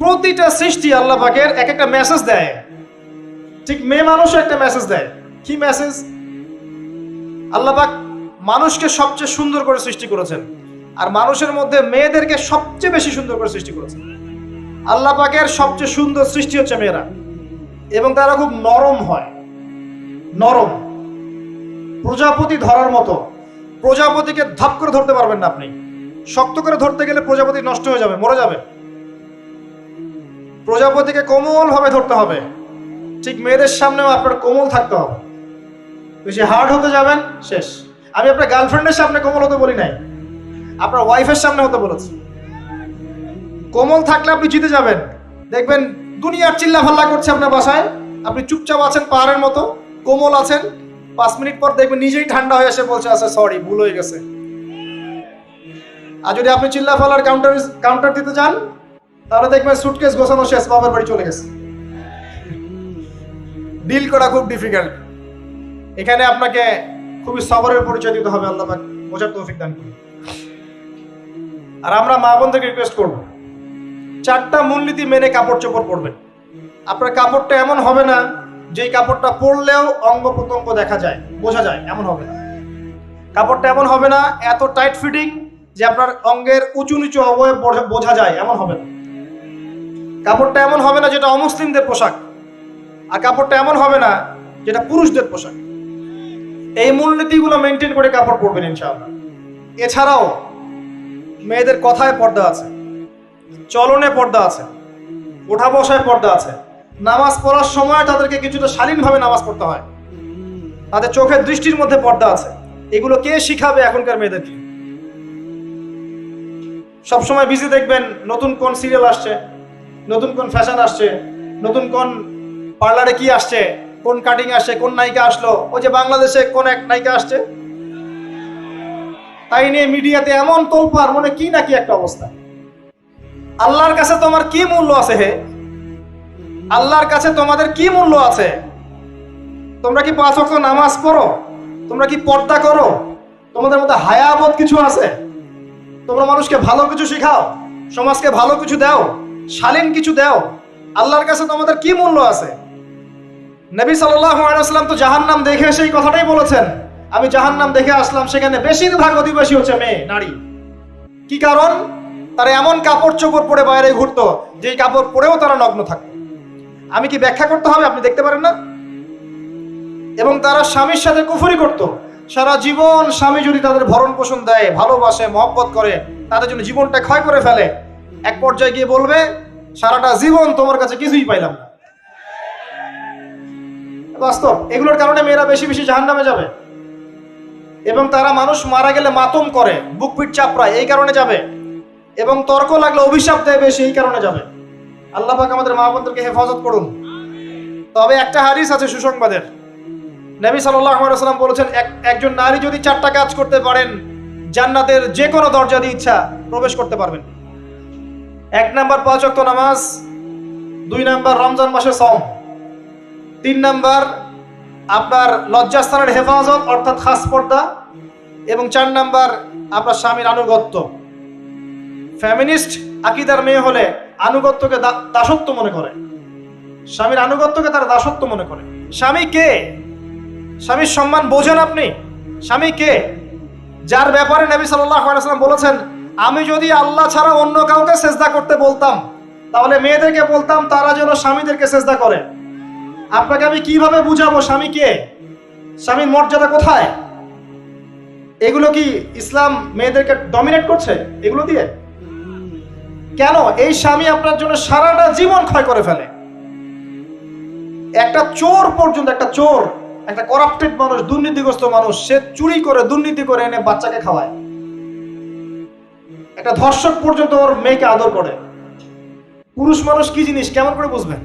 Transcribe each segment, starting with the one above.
প্রতিটা সৃষ্টি আল্লাহ পাকের এক একটা মেসেজ দেয়। ঠিক মেয়ে মানুষও একটা মেসেজ দেয়। কি মেসেজ আল্লাহ পাক মানুষকে সবচেয়ে সুন্দর করে সৃষ্টি করেছেন। আর মানুষের মধ্যে মেয়েদেরকে সবচেয়ে বেশি সুন্দর করে সৃষ্টি করেছেন। আল্লাহ পাকের সবচেয়ে সুন্দর সৃষ্টি হচ্ছে মেয়েরা। এবং তারা খুব নরম হয়। নরম। প্রজাপতি ধরার মতো। প্রজাপতিকে ধাপ করে ধরতে পারবেন না আপনি। শক্ত করে ধরতে গেলে প্রজাপতি নষ্ট হয়ে যাবে, মরে যাবে। প্রজাপতিকে কোমল ভাবে ধরতে হবে। ঠিক মেয়েদের সামনেও আপনার কোমল থাকতে হবে। বেশি হার্ড হতে যাবেন, শেষ। আমি আপনার গার্লফ্রেন্ডের সামনে কোমল হতে বলি নাই। আপনার ওয়াইফের সামনে হতে বলেছি। কোমল থাকলে আপনি জিতে যাবেন। দেখবেন দুনিয়ার চিল্লা ফাল্লা করছে আপনার বাসায়। আপনি চুপচাপ আছেন পাহাড়ের মতো, কোমল আছেন। পাঁচ মিনিট পর দেখবেন নিজেই ঠান্ডা হয়ে এসে বলছে আচ্ছা সরি ভুল হয়ে গেছে। আর যদি আপনি চিল্লা ফালার কাউন্টার কাউন্টার দিতে যান তাহলে দেখবেন সুটকেস গোছানো শেষ, বাবার বাড়ি চলে গেছে। ডিল করা খুব ডিফিকাল্ট এখানে আপনাকে খুবই সবরের পরিচয় দিতে হবে, আল্লাহ বোঝার তৌফিক দান করুন। আর আমরা মা বোনদেরকে রিকোয়েস্ট করব, চারটা মূলনীতি মেনে কাপড় চোপড় পরবেন। আপনার কাপড়টা এমন হবে না, যেই কাপড়টা পরলেও অঙ্গ প্রত্যঙ্গ দেখা যায়, বোঝা যায়, এমন হবে না। কাপড়টা এমন হবে না, এত টাইট ফিটিং যে আপনার অঙ্গের উঁচু নিচু অবয়ব বোঝা যায়, এমন হবে না। কাপড়টা এমন হবে না যেটা অমুসলিমদের পোশাক, আর কাপড়টা এমন হবে না যেটা পুরুষদের পোশাক। এই মূলনীতিগুলো মেনটেন করে কাপড় পরবেন ইনশাআল্লাহ। এছাড়াও মেয়েদের কথায় পর্দা আছে, চলনে পর্দা আছে, ওঠা বসায় পর্দা আছে। নামাজ পড়ার সময় তাদেরকে কিছুটা শালীনভাবে নামাজ পড়তে হয়। তাদের চোখের দৃষ্টির মধ্যে পর্দা আছে। এগুলো কে শিখাবে এখনকার মেয়েদেরকে সবসময় বিজি দেখবেন, নতুন কোন সিরিয়াল আসছে নতুন কোন ফ্যাশন আসছে? নতুন কোন পার্লারে কি আসছে? কোন কাটিং আসছে? কোন নায়িকা আসলো? ওই যে বাংলাদেশে কোন এক নায়িকা আসছে? তাই নিয়ে মিডিয়াতে এমন তোলপার মনে কি নাকি একটা অবস্থা। আল্লাহর কাছে তোমার কি মূল্য আছে হে? আল্লাহর কাছে তোমাদের কি মূল্য আছে? তোমরা কি পাঁচ ওয়াক্ত নামাজ পড়ো? তোমরা কি পর্দা করো? তোমাদের মধ্যে হায়াবোধ কিছু আছে? তোমরা মানুষকে ভালো কিছু শেখাও, সমাজকে ভালো কিছু দাও। শালীন কিছু দাও। আল্লাহর কাছে তোমাদের কি মূল্য আছে? নবী সাল্লাম তো জাহান্নাম দেখে সেই কথাটাই বলেছেন। আমি জাহান্নাম দেখে আসলাম, সেখানে বেশিরভাগ অধিবাসী হচ্ছে মেয়ে, নারী। কি কারণ? তারা এমন কাপড় চোপড় পরে বাইরে ঘুরতো, যেই কাপড় পরেও তারা নগ্ন থাকতো। আমি কি ব্যাখ্যা করতে হবে? আপনি দেখতে পারেন না? এবং তারা স্বামীর সাথে কুফরি করত। সারা জীবন স্বামী যদি তাদের ভরণ পোষণ দেয়, ভালোবাসে, মহব্বত করে, তাদের জন্য জীবনটা ক্ষয় করে ফেলে এক পর্যায়ে গিয়ে বলবে, সারাটা জীবন তোমার কাছে কিছুই পাইলাম না। বাস্তব, এগুলোর কারণে মেয়েরা বেশি বেশি জাহান নামে যাবে। এবং তারা মানুষ মারা গেলে মাতম করে, বুক পিট চাপড়ায়, এই কারণে যাবে। এবং তর্ক লাগলে অভিশাপ দেয় বেশি, এই কারণে যাবে। আল্লাহ পাক আমাদের মা বোনদেরকে হেফাজত করুন। তবে একটা হারিস আছে সুসংবাদের। নবী সাল্লাম বলেছেন, এক- একজন নারী যদি চারটা কাজ করতে পারেন, জান্নাতের যে কোনো দরজা দিয়ে ইচ্ছা প্রবেশ করতে পারবেন। এক নাম্বার পাঁচ নামাজ, দুই নাম্বার রমজান মাসে সম তিন নাম্বার আপনার লজ্জাস্থানের হেফাজত, অর্থাৎ খাস পর্দা, এবং চার নাম্বার আপনার স্বামীর আনুগত্য। ফ্যামিনিস্ট আকিদার মেয়ে হলে আনুগত্যকে দাসত্ব মনে করে। স্বামীর আনুগত্যকে তারা দাসত্ব মনে করে। স্বামী কে? স্বামীর সম্মান বোঝেন আপনি। স্বামী কে? যার ব্যাপারে নবী সাল্লাম বলেছেন আমি যদি আল্লাহ ছাড়া অন্য কাউকে সেজদা করতে বলতাম, তাহলে মেয়েদেরকে বলতাম, তারা যেন স্বামীদেরকে সেজদা করে। আপনাকে আমি কীভাবে বুঝাবো স্বামী কে স্বামীর মর্যাদা কোথায়? এগুলো কি ইসলাম মেয়েদেরকে ডমিনেট করছে? এগুলো দিয়ে? কেন? এই স্বামী আপনার জন্য সারাটা জীবন ক্ষয় করে ফেলে। একটা চোর পর্যন্ত, একটা চোর, একটা করাপ্টেড মানুষ, দুর্নীতিগ্রস্ত মানুষ, সে চুরি করে, দুর্নীতি করে এনে বাচ্চাকে খাওয়ায়। একটা ধর্ষক পর্যন্ত ওর মেয়েকে আদর করে। পুরুষ মানুষ কি জিনিস? কেমন করে বুঝবেন?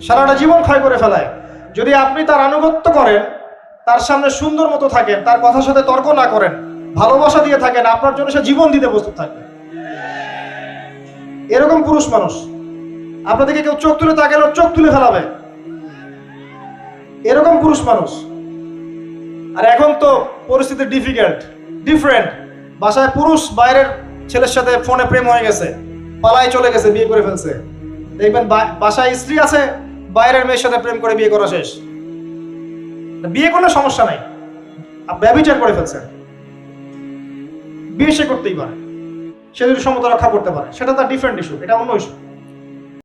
সারাটা জীবন ক্ষয় করে ফেলায়। যদি আপনি তার আনুগত্য করেন, তার সামনে সুন্দর মতো থাকেন, তার কথার সাথে তর্ক না করেন, ভালোবাসা দিয়ে থাকেন, আপনার জন্য সে জীবন দিতে প্রস্তুত থাকবে। এরকম পুরুষ মানুষ। আপনাদেরকে কেউ চোখ তুলে ওর চোখ তুলে ফেলাবে। এরকম পুরুষ মানুষ। আর এখন তো পরিস্থিতি ডিফিকাল্ট ডিফারেন্ট বাসায় পুরুষ বাইরের ছেলের সাথে ফোনে প্রেম হয়ে গেছে, পালায় চলে গেছে, বিয়ে করে ফেলছে। দেখবেন বাসায় স্ত্রী আছে, বাইরের মেয়ের সাথে প্রেম করে বিয়ে করা শেষ। বিয়ে করলে সমস্যা নাই। ব্যবচার করে ফেলছে। বিয়ে সে করতেই পারে। সে যদি সমতা রক্ষা করতে পারে, সেটা তার ডিফারেন্ট ইস্যু এটা অন্য ইস্যু